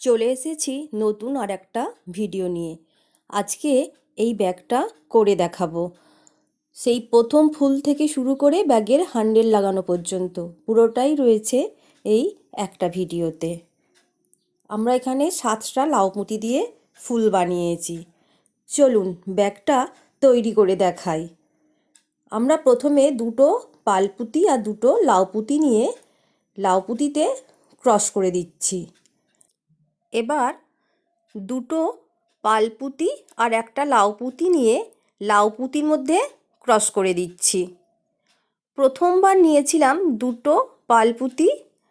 চলে এসেছি নতুন আর একটা ভিডিও নিয়ে। আজকে এই ব্যাগটা করে দেখাবো। সেই প্রথম ফুল থেকে শুরু করে ব্যাগের হ্যান্ডেল লাগানো পর্যন্ত পুরোটাই রয়েছে এই একটা ভিডিওতে। আমরা এখানে সাতটা লাউপুঁতি দিয়ে ফুল বানিয়েছি। চলুন ব্যাগটা তৈরি করে দেখাই। আমরা প্রথমে দুটো পালপুতি আর দুটো লাউপুতি নিয়ে লাউপুতিতে ক্রস করে দিচ্ছি। এবার দুটো পালপুতি আর একটা লাউপুতি নিয়ে লাউপুতির মধ্যে ক্রস করে দিচ্ছি। প্রথমবার নিয়েছিলাম দুটো পালপুতি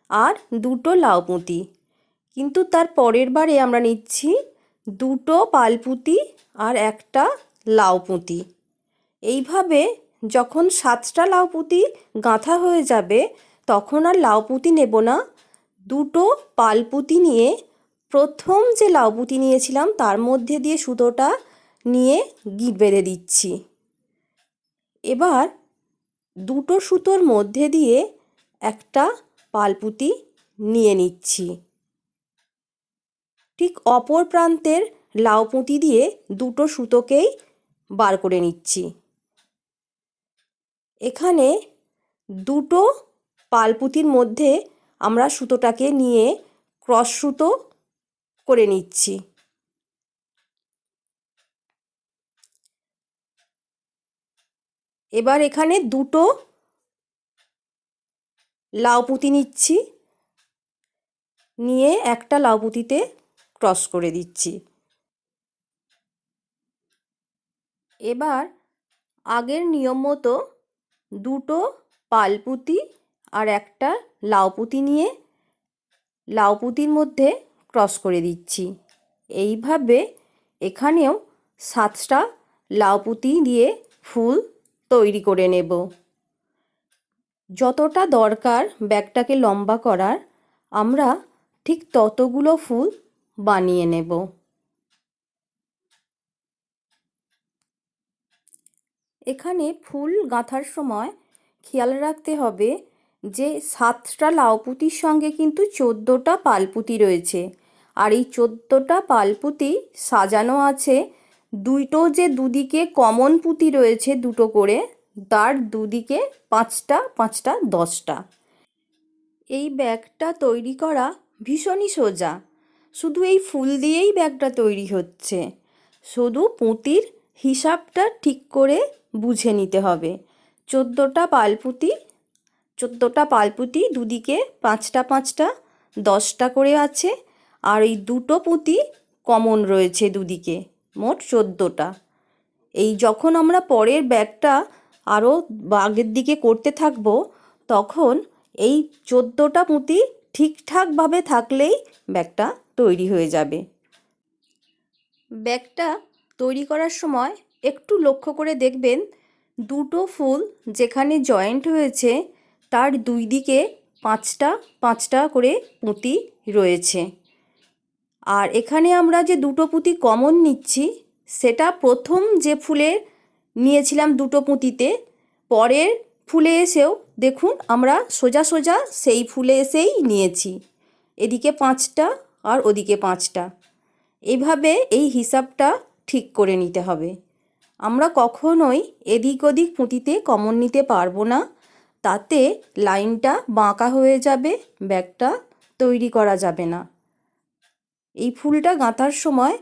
আর দুটো লাউপুতি। কিন্তু তার পরের বারে আমরা নিচ্ছি দুটো পালপুতি আর একটা লাউপুতি। এইভাবে যখন সাতটা লাউপুতি গাঁথা হয়ে যাবে, তখন আর লাউপুতি নেব না। দুটো পালপুতি নিয়ে প্রথম যে লাউপুতি নিয়েছিলাম, তার মধ্যে দিয়ে সুতোটা নিয়ে গিট বেঁধে দিচ্ছি। এবার দুটো সুতোর মধ্যে দিয়ে একটা পালপুতি নিয়ে নিচ্ছি। ঠিক অপর প্রান্তের লাউপুঁতি দিয়ে দুটো সুতোকেই বার করে নিচ্ছি। এখানে দুটো পালপুতির মধ্যে আমরা সুতোটাকে নিয়ে ক্রস সুতো করে নিচ্ছি। এবার এখানে দুটো লাউ পুঁতি নিচ্ছি। নিয়ে একটা লাউ পুঁতিতে ক্রস করে দিচ্ছি। এবার আগের নিয়ম মতো দুটো পালপুতি আর একটা লাউ পুঁতি নিয়ে, লাউ পুঁতির মধ্যে ক্রস করে দিচ্ছি। এইভাবে এখানেও সাতটা লাউপুতি দিয়ে ফুল তৈরি করে নেব। যতটা দরকার ব্যাগটাকে লম্বা করার, আমরা ঠিক ততগুলো ফুল বানিয়ে নেব। এখানে ফুল গাঁথার সময় খেয়াল রাখতে হবে যে সাতটা লাউপুতির সঙ্গে কিন্তু চোদ্দোটা পালপুতি রয়েছে। আর এই চোদ্দোটা পালপুতি সাজানো আছে। দুইটো যে দুদিকে কমন পুঁতি রয়েছে দুটো করে, তার দুদিকে পাঁচটা পাঁচটা, দশটা। এই ব্যাগটা তৈরি করা ভীষণই সোজা। শুধু এই ফুল দিয়েই ব্যাগটা তৈরি হচ্ছে। শুধু পুঁতির হিসাবটা ঠিক করে বুঝে নিতে হবে। চোদ্দোটা পালপুতি চোদ্দোটা পালপুতি দুদিকে পাঁচটা পাঁচটা, দশটা করে আছে। আর এই দুটো পুঁতি কমন রয়েছে দুদিকে, মোট চোদ্দোটা। এই যখন আমরা পরের ব্যাগটা আরও আগের দিকে করতে থাকব, তখন এই চোদ্দোটা পুঁতি ঠিকঠাকভাবে থাকলেই ব্যাগটা তৈরি হয়ে যাবে। ব্যাগটা তৈরি করার সময় একটু লক্ষ্য করে দেখবেন, দুটো ফুল যেখানে জয়েন্ট হয়েছে, তার দুই দিকে পাঁচটা পাঁচটা করে পুঁতি রয়েছে। আর এখানে আমরা যে দুটো পুঁতি কমন নিচ্ছি, সেটা প্রথম যে ফুলে নিয়েছিলাম দুটো পুঁতিতে, পরের ফুলে এসেও দেখুন আমরা সোজা সোজা সেই ফুলে এসেই নিয়েছি। এদিকে পাঁচটা আর ওদিকে পাঁচটা। এইভাবে এই হিসাবটা ঠিক করে নিতে হবে। আমরা কখনোই এদিক ওদিক পুঁতিতে কমন নিতে পারব না। তাতে লাইনটা বাঁকা হয়ে যাবে, ব্যাগটা তৈরি করা যাবে না। এই ফুলটা গাঁথার সময়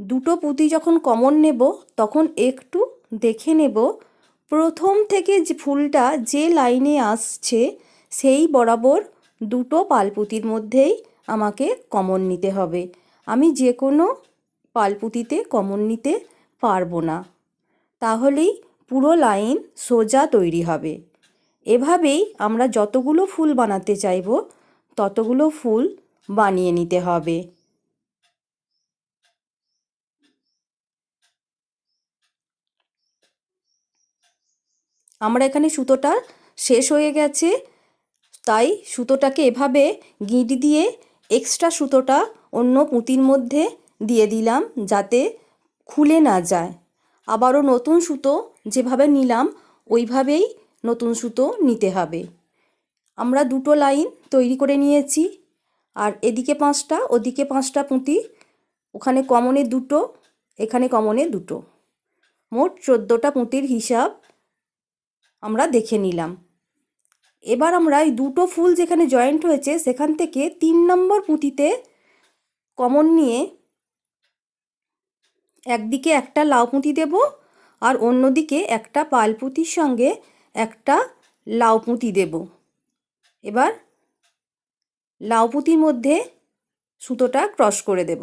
দুটো পুঁতি যখন কমন নেব, তখন একটু দেখে নেব। প্রথম থেকে যে ফুলটা যে লাইনে আসছে, সেই বরাবর দুটো পালপুতির মধ্যেই আমাকে কমন নিতে হবে। আমি যে কোনো পালপুতিতে কমন নিতে পারব না। তাহলেই পুরো লাইন সোজা তৈরি হবে। এভাবেই আমরা যতগুলো ফুল বানাতে চাইব, ততগুলো ফুল বানিয়ে নিতে হবে। আমরা এখানে সুতোটা শেষ হয়ে গেছে। তাই সুতোটাকে এভাবে গিঁট দিয়ে এক্সট্রা সুতোটা অন্য পুঁতির মধ্যে দিয়ে দিলাম যাতে খুলে না যায়। আবারও নতুন সুতো যেভাবে নিলাম, ওইভাবেই নতুন সুতো নিতে হবে। আমরা দুটো লাইন তৈরি করে নিয়েছি। আর এদিকে পাঁচটা, ওদিকে পাঁচটা পুঁতি, ওখানে কমনে দুটো, এখানে কমনে দুটো। মোট চোদ্দোটা পুঁতির হিসাব আমরা দেখে নিলাম। এবার আমরা এই দুটো ফুল যেখানে জয়েন্ট হয়েছে, সেখান থেকে তিন নম্বর পুঁতিতে কমন নিয়ে একদিকে একটা লাউ পুঁতি দেব আর অন্যদিকে একটা পাল পুঁতির সঙ্গে একটা লাউ পুঁতি দেব। এবার লাউ পুঁতির মধ্যে সুতোটা ক্রস করে দেব।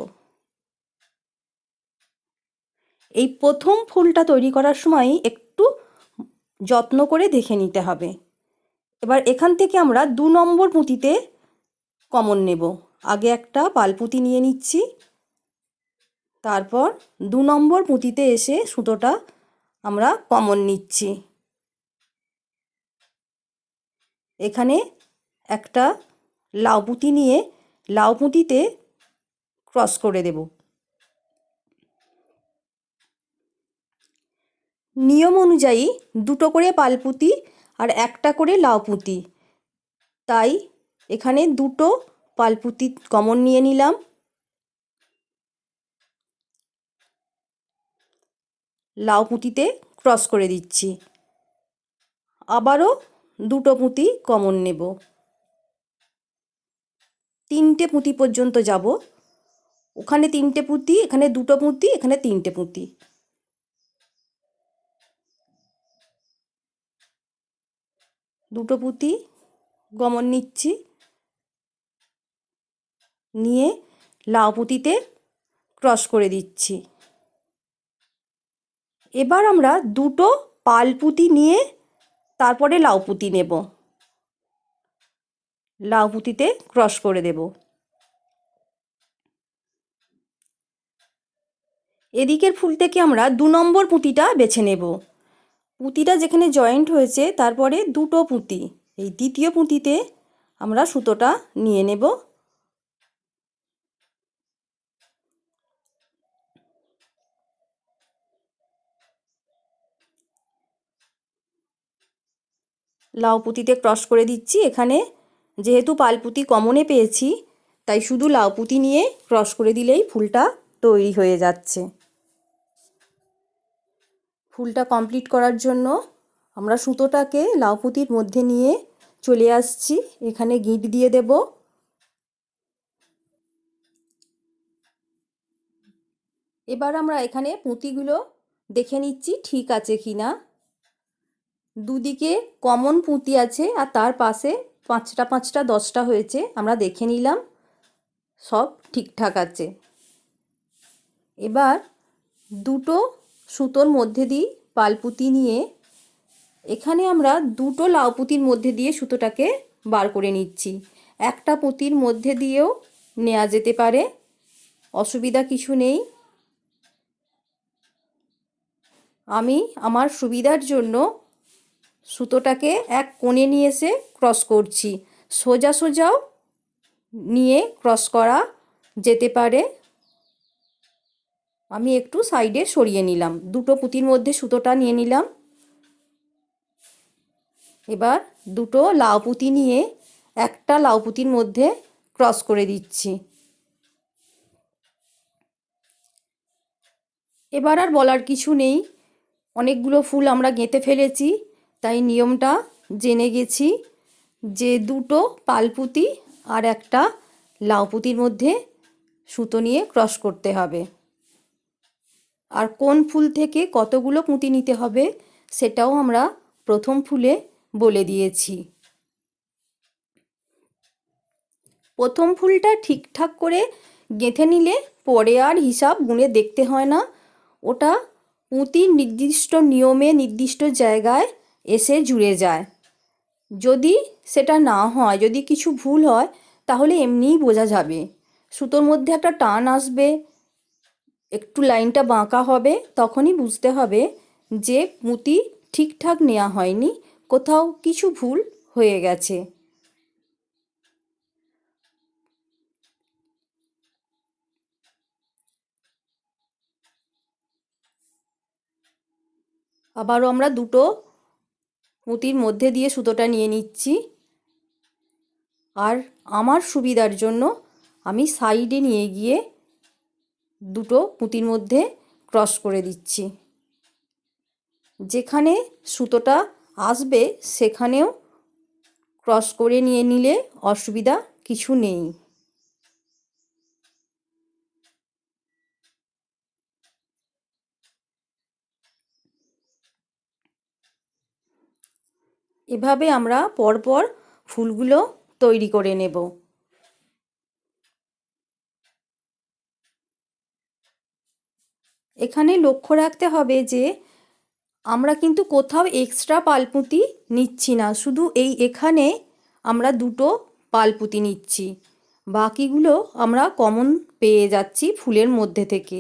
এই প্রথম ফুলটা তৈরি করার সময় একটু যত্ন করে দেখে নিতে হবে। এবার এখান থেকে আমরা দু নম্বর পুঁতিতে কমন নেব। আগে একটা পালপুঁতি নিয়ে নিচ্ছি। তারপর দু নম্বর পুঁতিতে এসে সুতোটা আমরা কমন নিচ্ছি। এখানে একটা লাউ পুঁতি নিয়ে লাউ পুঁতিতে ক্রস করে দেব। নিয়ম অনুযায়ী দুটো করে পালপুঁতি আর একটা করে লাউ পুঁতি তাই এখানে দুটো পালপুঁতি কমন নিয়ে নিলাম। লাউ পুঁতিতে ক্রস করে দিচ্ছি। আবারও দুটো পুঁতি কমন নেব। তিনটে পুঁতি পর্যন্ত যাব। ওখানে তিনটে পুঁতি, এখানে দুটো পুঁতি, এখানে তিনটে পুঁতি। দুটো পুঁতি গমন নিচ্ছি। নিয়ে লাউ পুঁতিতে ক্রস করে দিচ্ছি। এবার আমরা দুটো পাল পুঁতি নিয়ে তারপরে লাউ পুঁতি নেব। লাউ পুঁতিতে ক্রস করে দেব। এদিকের ফুল থেকে আমরা দু নম্বর পুঁতিটা বেছে নেব। পুঁতিটা যেখানে জয়েন্ট হয়েছে, তারপরে দুটো পুঁতি। এই দ্বিতীয় পুঁতিতে আমরা সুতোটা নিয়ে নেব। লাউ পুঁতিতে ক্রস করে দিচ্ছি। এখানে যেহেতু পালপুঁতি কমনে পেয়েছি, তাই শুধু লাউ পুঁতি নিয়ে ক্রস করে দিলেই ফুলটা তৈরি হয়ে যাচ্ছে। ফুলটা কমপ্লিট করার জন্য আমরা সুতোটাকে লাউ পুঁতির মধ্যে নিয়ে চলে আসছি। এখানে গিঁট দিয়ে দেব। এবার আমরা এখানে পুঁতিগুলো দেখে নিচ্ছি ঠিক আছে কি না। দুদিকে কমন পুঁতি আছে আর তার পাশে পাঁচটা পাঁচটা দশটা হয়েছে। আমরা দেখে নিলাম, সব ঠিকঠাক আছে। এবার দুটো সুতোর মধ্যে দিই পালপুতি নিয়ে। এখানে আমরা দুটো লাউ পুঁতির মধ্যে দিয়ে সুতোটাকে বার করে নিচ্ছি। একটা পুঁতির মধ্যে দিয়েও নেওয়া যেতে পারে। অসুবিধা কিছু নেই। আমি আমার সুবিধার জন্য সুতোটাকে এক কোণে নিয়ে এসে ক্রস করছি। সোজা সোজাও নিয়ে ক্রস করা যেতে পারে। আমি একটু সাইডে সরিয়ে নিলাম। দুটো পুঁতির মধ্যে সুতোটা নিয়ে নিলাম। এবার দুটো লাউ পুঁতি নিয়ে একটা লাউ পুঁতির মধ্যে ক্রস করে দিচ্ছি। এবার আর বলার কিছু নেই। অনেকগুলো ফুল আমরা গেঁথে ফেলেছি, তাই নিয়মটা জেনে গেছি যে দুটো পালপুতি আর একটা লাউ পুঁতির মধ্যে সুতো নিয়ে ক্রস করতে হবে। আর কোন ফুল থেকে কতগুলো পুঁতি নিতে হবে সেটাও আমরা প্রথম ফুলে বলে দিয়েছি। প্রথম ফুলটা ঠিকঠাক করে গেঁথে নিলে পরে আর হিসাব গুনে দেখতে হয় না। ওটা পুঁতির নির্দিষ্ট নিয়মে, নির্দিষ্ট জায়গায় এসে জুড়ে যায়। যদি সেটা না হয়, যদি কিছু ভুল হয়, তাহলে এমনিই বোঝা যাবে। সুতোর মধ্যে একটা টান আসবে একটু লাইনটা বাঁকা হবে, তখনই বুঝতে হবে যে পুঁতি ঠিকঠাক নেওয়া হয়নি, কোথাও কিছু ভুল হয়ে গেছে। আবারও আমরা দুটো পুঁতির মধ্যে দিয়ে সুতোটা নিয়ে নিচ্ছি। আর আমার সুবিধার জন্য আমি সাইডে নিয়ে গিয়ে দুটো পুঁতির মধ্যে ক্রস করে দিচ্ছি। যেখানে সুতোটা আসবে, সেখানেও ক্রস করে নিয়ে নিলে অসুবিধা কিছু নেই। এভাবে আমরা পরপর ফুলগুলো তৈরি করে নেব। এখানে লক্ষ্য রাখতে হবে যে আমরা কিন্তু কোথাও এক্সট্রা পালপুঁতি নিচ্ছি না। শুধু এই এখানে আমরা দুটো পালপুঁতি নিচ্ছি। বাকিগুলো আমরা কমন পেয়ে যাচ্ছি ফুলের মধ্যে থেকে।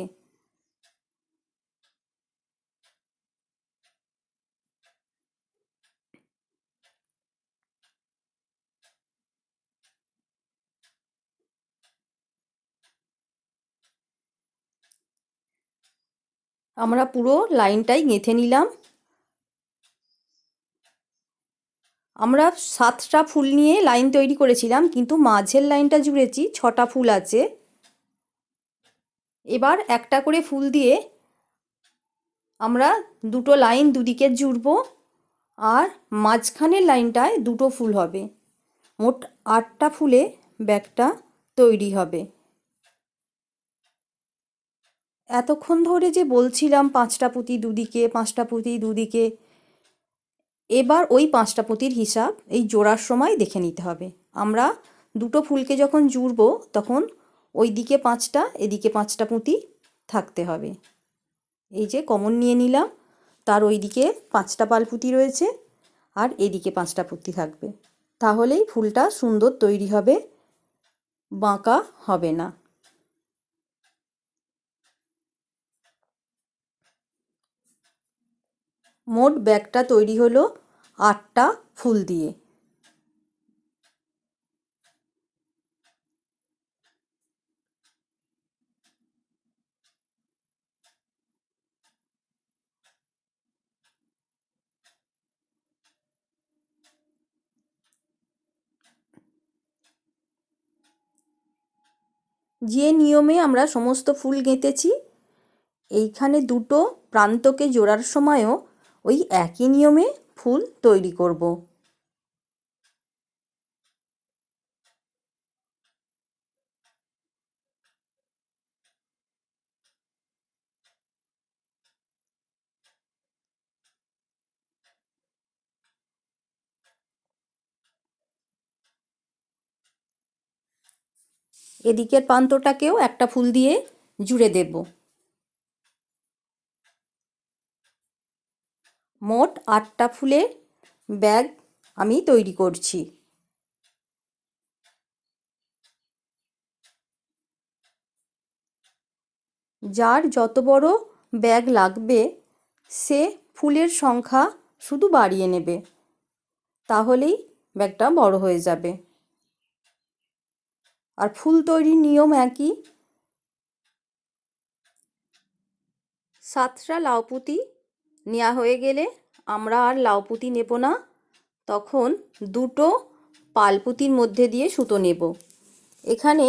আমরা পুরো লাইনটাই গেঁথে নিলাম। আমরা সাতটা ফুল নিয়ে লাইন তৈরি করেছিলাম, কিন্তু মাঝের লাইনটা জুড়েছি, ছটা ফুল আছে। এবার একটা করে ফুল দিয়ে আমরা দুটো লাইন দুদিকে জুড়ব আর মাঝখানের লাইনটায় দুটো ফুল হবে। মোট আটটা ফুলে ব্যাগটা তৈরি হবে। এতক্ষণ ধরে যে বলছিলাম পাঁচটা পুঁতি দুদিকে, পাঁচটা পুঁতি দুদিকে, এবার ওই পাঁচটা পুঁতির হিসাব এই জোড়ার সময় দেখে নিতে হবে। আমরা দুটো ফুলকে যখন জুড়ব, তখন ওই দিকে পাঁচটা, এদিকে পাঁচটা পুঁতি থাকতে হবে। এই যে কমন নিয়ে নিলাম, তার ওই দিকে পাঁচটা পালপুঁতি রয়েছে আর এদিকে পাঁচটা পুঁতি থাকবে। তাহলেই ফুলটা সুন্দর তৈরি হবে, বাঁকা হবে না। মোট ব্যাগটা তৈরি হলো আটটা ফুল দিয়ে। যে নিয়মে আমরা সমস্ত ফুল গেঁথেছি, এইখানে দুটো প্রান্তকে জোড়ার সময়ও ওই একই নিয়মে ফুল তৈরি করব। এদিকের প্রান্তটাকেও একটা ফুল দিয়ে জুড়ে দেব। মোট আটটা ফুলের ব্যাগ আমি তৈরি করছি। যার যত বড় ব্যাগ লাগবে, সে ফুলের সংখ্যা শুধু বাড়িয়ে নেবে, তাহলেই ব্যাগটা বড় হয়ে যাবে। আর ফুল তৈরির নিয়ম একই। সাতটা লাউপুতি নেওয়া হয়ে গেলে আমরা আর লাউপুতি নেব না। তখন দুটো পালপুতির মধ্যে দিয়ে সুতো নেব। এখানে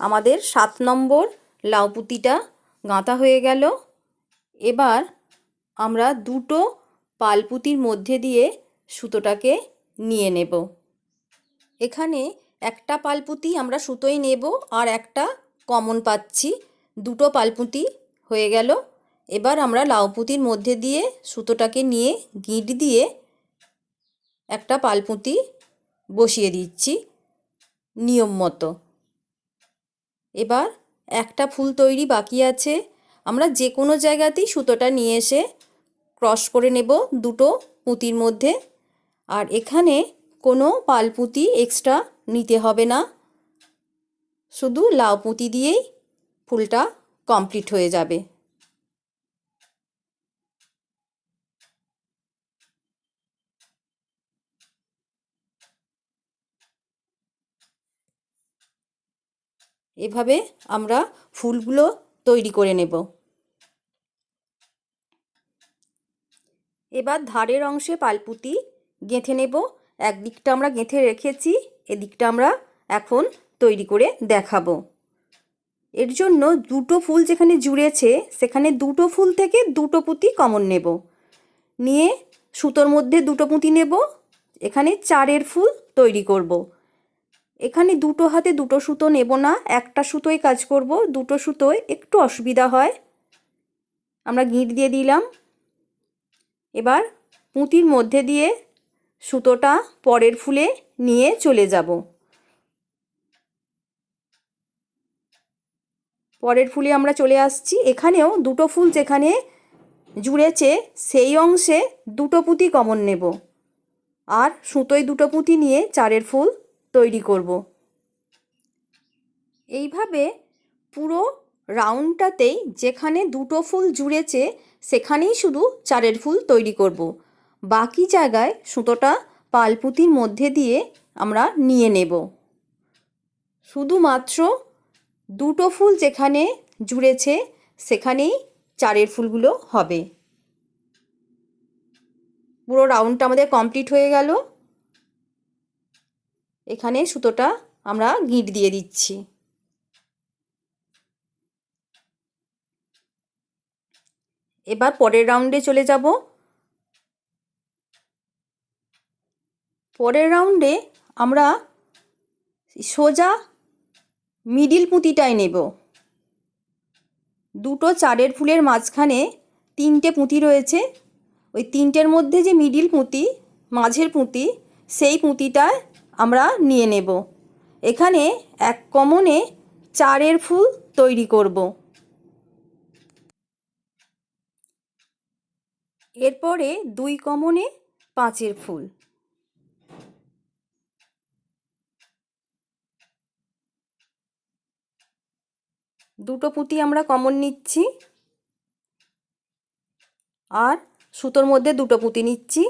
আমাদের সাত নম্বর লাউপুতিটা গাঁথা হয়ে গেল। এবার আমরা দুটো পালপুতির মধ্যে দিয়ে সুতোটাকে নিয়ে নেব। এখানে একটা পালপুতি আমরা সুতোই নেব আর একটা কমন পাচ্ছি। দুটো পালপুতি হয়ে গেল। এবার আমরা লাউপুতির মধ্যে দিয়ে সুতোটাকে নিয়ে গিঁট দিয়ে একটা পালপুতি বসিয়ে দিচ্ছি নিয়ম মতো। এবার একটা ফুল তৈরি বাকি আছে। আমরা যে কোনো জায়গাতেই সুতোটা নিয়ে এসে ক্রস করে নেব দুটো পুঁতির মধ্যে। আর এখানে কোনো পালপুঁতি এক্সট্রা নিতে হবে না। শুধু লাউ পুঁতি দিয়েই ফুলটা কমপ্লিট হয়ে যাবে। এভাবে আমরা ফুলগুলো তৈরি করে নেব। এবার ধারের অংশে পালপুতি গেঁথে নেব। একদিকটা আমরা গেঁথে রেখেছি, এদিকটা আমরা এখন তৈরি করে দেখাবো। এর জন্য দুটো ফুল যেখানে জুড়েছে, সেখানে দুটো ফুল থেকে দুটো পুঁতি কমন নেব। নিয়ে সুতোর মধ্যে দুটো পুঁতি নেব। এখানে চারের ফুল তৈরি করব। এখানে দুটো হাতে দুটো সুতো নেব না, একটা সুতোয় কাজ করব, দুটো সুতোয় একটু অসুবিধা হয়। আমরা গিঁট দিয়ে দিলাম। এবার পুঁতির মধ্যে দিয়ে সুতোটা পরের ফুলে নিয়ে চলে যাব। পরের ফুলে আমরা চলে আসছি। এখানেও দুটো ফুল যেখানে জুড়েছে, সেই অংশে দুটো পুঁতি কমন নেব। আর সুতোয় দুটো পুঁতি নিয়ে চারের ফুল তৈরি করব। এইভাবে পুরো রাউন্ডটাতেই যেখানে দুটো ফুল জুড়েছে, সেখানেই শুধু চারের ফুল তৈরি করব। বাকি জায়গায় সুতোটা পালপুতির মধ্যে দিয়ে আমরা নিয়ে নেব। শুধুমাত্র দুটো ফুল যেখানে জুড়েছে, সেখানেই চারের ফুলগুলো হবে। পুরো রাউন্ডটা আমাদের কমপ্লিট হয়ে গেল। এখানে সুতোটা আমরা গিঁট দিয়ে দিচ্ছি। এবার পরের রাউন্ডে চলে যাব। পরের রাউন্ডে আমরা সোজা মিডিল পুঁতিটাই নেব। দুটো চারের ফুলের মাঝখানে তিনটে পুঁতি রয়েছে। ওই তিনটের মধ্যে যে মিডিল পুঁতি, মাঝের পুঁতি, সেই পুঁতিটায় আমরা নিয়ে নেব। এখানে এক কমনে চারের ফুল তৈরি করব। এরপরে দুই কমনে পাঁচের ফুল। দুটো পুঁতি আমরা কমন নিচ্ছি। আর সুতোর মধ্যে দুটো পুঁতি নিচ্ছি।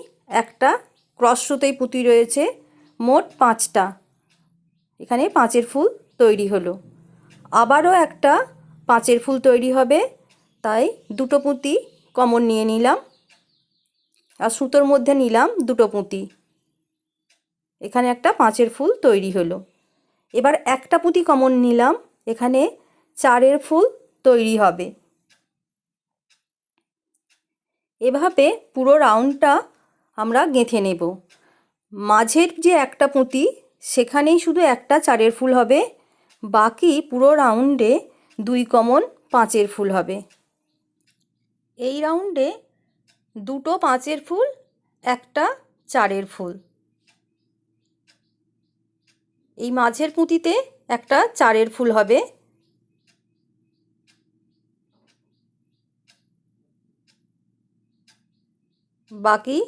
একটা ক্রস সুতোই পুঁতি রয়েছে। মোট পাঁচটা। এখানে পাঁচের ফুল তৈরি হলো। আবারও একটা পাঁচের ফুল তৈরি হবে, তাই দুটো পুঁতি কমন নিয়ে নিলাম আর সুতোর মধ্যে নিলাম দুটো পুঁতি। এখানে একটা পাঁচের ফুল তৈরি হলো। এবার একটা পুঁতি কমন নিলাম, এখানে চারের ফুল তৈরি হবে। এভাবে পুরো রাউন্ডটা আমরা গেঁথে নেব। মাঝের যে একটা পুঁতি, সেখানেই শুধু একটা চারের ফুল হবে, বাকি পুরো রাউন্ডে দুই কমন পাঁচের ফুল হবে। এই রাউন্ডে দুটো পাঁচের ফুল, একটা চারের ফুল। এই মাঝের পুঁতিতে একটা চারের ফুল হবে। বাকি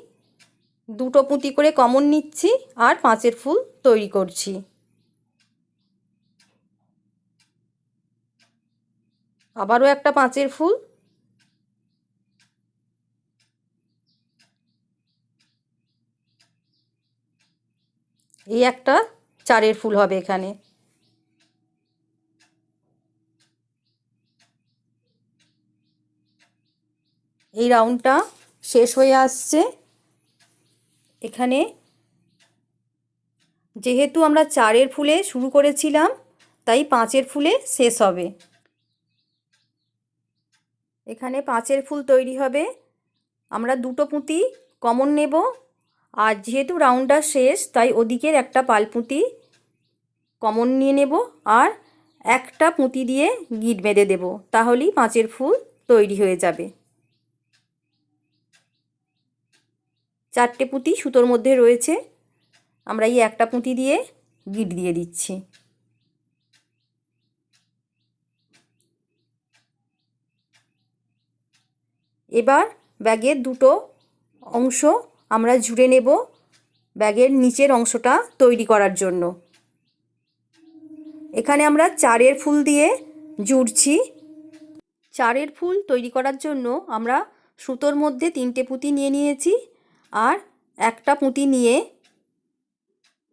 দুটো পুঁতি করে কমন নিচ্ছি আর পাঁচের ফুল তৈরি করছি। আবারও একটা পাঁচের ফুল। এই একটা চারের ফুল হবে এখানে। এই রাউন্ডটা শেষ হয়ে আসছে। এখানে যেহেতু আমরা চারের ফুলে শুরু করেছিলাম, তাই পাঁচের ফুলে শেষ হবে। এখানে পাঁচের ফুল তৈরি হবে। আমরা দুটো পুঁতি কমন নেব। আর যেহেতু রাউন্ডটা শেষ, তাই ওদিকের একটা পালপুঁতি কমন নিয়ে নেব। আর একটা পুঁতি দিয়ে গিট বেঁধে দেব। তাহলেই পাঁচের ফুল তৈরি হয়ে যাবে। চারটে পুঁতি সুতোর মধ্যে রয়েছে। আমরা এই একটা পুঁতি দিয়ে গিট দিয়ে দিচ্ছি। এবার ব্যাগের দুটো অংশ আমরা জুড়ে নেব ব্যাগের নিচের অংশটা তৈরি করার জন্য। এখানে আমরা চারের ফুল দিয়ে জুড়ছি। চারের ফুল তৈরি করার জন্য আমরা সুতোর মধ্যে তিনটে পুঁতি নিয়ে নিয়েছি। আর একটা পুঁতি নিয়ে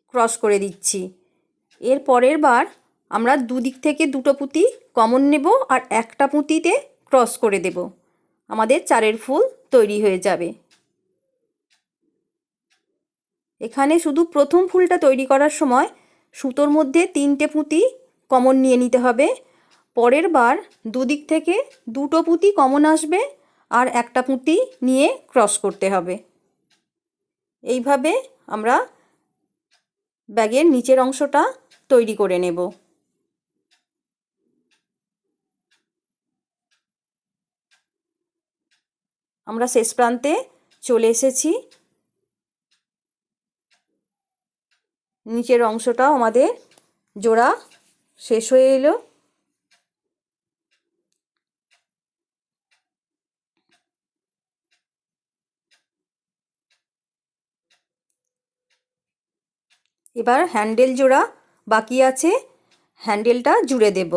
ক্রস করে দিচ্ছি। এর পরের বার আমরা দুদিক থেকে দুটো পুঁতি কমন নেব আর একটা পুঁতিতে ক্রস করে দেব। আমাদের চারের ফুল তৈরি হয়ে যাবে। এখানে শুধু প্রথম ফুলটা তৈরি করার সময় সুতোর মধ্যে তিনটে পুঁতি কমন নিয়ে নিতে হবে। পরের বার দুদিক থেকে দুটো পুঁতি কমন আসবে আর একটা পুঁতি নিয়ে ক্রস করতে হবে। এইভাবে আমরা ব্যাগের নিচের অংশটা তৈরি করে নেব। আমরা শেষ প্রান্তে চলে এসেছি। নিচের অংশটাও আমাদের জোড়া শেষ হয়ে এলো। এবার হ্যান্ডেল জোড়া বাকি আছে। হ্যান্ডেলটা জুড়ে দেব।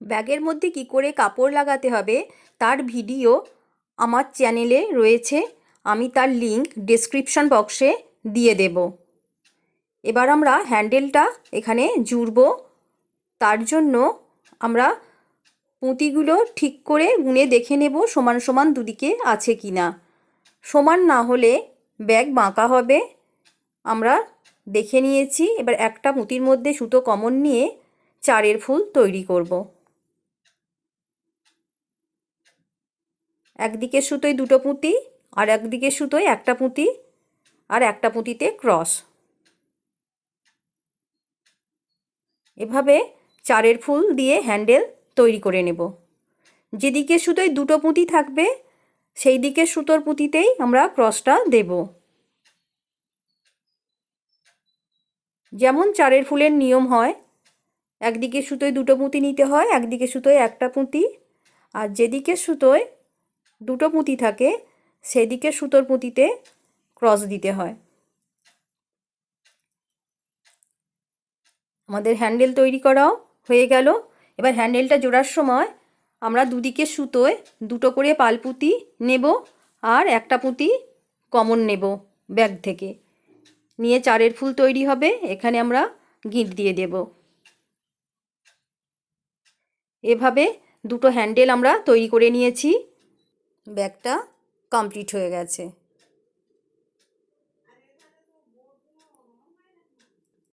ব্যাগের মধ্যে কি করে কাপড় লাগাতে হবে তার ভিডিও আমার চ্যানেলে রয়েছে। আমি তার লিংক ডেসক্রিপশন বক্সে দিয়ে দেব। এবার আমরা হ্যান্ডেলটা এখানে জুড়ব। তার জন্য আমরা পুঁতিগুলো ঠিক করে গুনে দেখে নেব সমান সমান দুদিকে আছে কি না সমান না হলে ব্যাগ বাঁকা হবে। আমরা দেখে নিয়েছি। এবার একটা পুঁতির মধ্যে সুতো কমন নিয়ে চারের ফুল তৈরি করব। একদিকে সুতোয় দুটো পুঁতি আর একদিকে সুতোয় একটা পুঁতি আর একটা পুঁতিতে ক্রস। এভাবে চারের ফুল দিয়ে হ্যান্ডেল তৈরি করে নেব। যেদিকে সুতোয় দুটো পুঁতি থাকবে সেই দিকে সুতোর পুঁতিতেই আমরা ক্রসটা দেব। যেমন চারের ফুলের নিয়ম হয় একদিকে সুতোয় দুটো পুঁতি নিতে হয় একদিকে সুতোয় একটা পুঁতি। আর যেদিকে সুতোয় দুটো পুঁতি থাকে সেদিকে সুতোর পুঁতিতে ক্রস দিতে হয়। আমাদের হ্যান্ডেল তৈরি করাও হয়ে গেল। এবার হ্যান্ডেলটা জোড়ার সময় আমরা দুদিকে সুতোয় দুটো করে পালপুতি নেব আর একটা পুঁতি কমন নেব ব্যাগ থেকে। নিয়ে চারের ফুল তৈরি হবে, এখানে আমরা গিঁট দিয়ে দেব। এভাবে দুটো হ্যান্ডেল আমরা তৈরি করে নিয়েছি। ব্যাগটা কমপ্লিট হয়ে গেছে।